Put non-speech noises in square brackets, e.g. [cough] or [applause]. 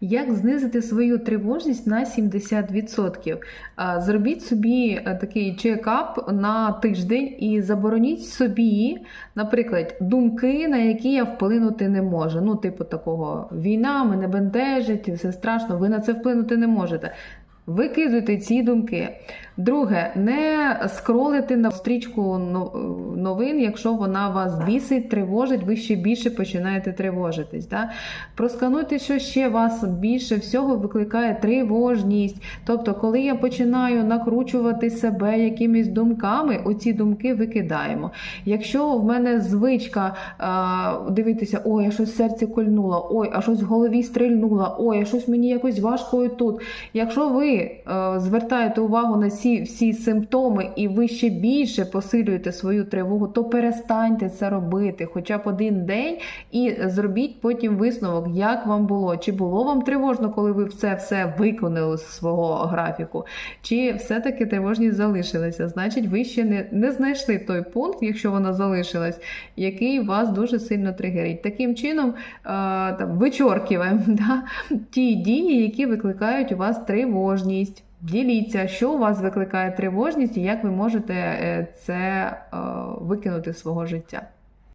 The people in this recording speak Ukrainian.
Як знизити свою тривожність на 70%? Зробіть собі е, такий чекап на тиждень і забороніть собі, наприклад, думки, на які я вплинути не можу. Ну, типу такого війна мене бентежить, все страшно, ви на це вплинути не можете. Викидуйте ці думки. Друге, не скролити на стрічку новин, якщо вона вас бісить, тривожить, ви ще більше починаєте тривожитись. Да? Проскануйте, що ще вас більше всього викликає тривожність. Тобто, коли я починаю накручувати себе якимись думками, оці думки викидаємо. Якщо в мене звичка а, дивитися, ой, а щось в серці кольнуло, ой, а щось в голові стрільнуло, ой, а щось мені якось важко тут. Якщо ви е, звертаєте увагу на ці всі симптоми і ви ще більше посилюєте свою тривогу, то перестаньте це робити хоча б один день і зробіть потім висновок, як вам було. Чи було вам тривожно, коли ви це все виконали з свого графіку, чи все-таки тривожність залишилася? Значить, ви ще не, не знайшли той пункт, якщо вона залишилась, який вас дуже сильно тригерить. Таким чином, е, там, вичоркиваємо [laughs] да, ті дії, які викликають у вас тривожність. Діліться, що у вас викликає тривожність і як ви можете е, це е, викинути з свого життя.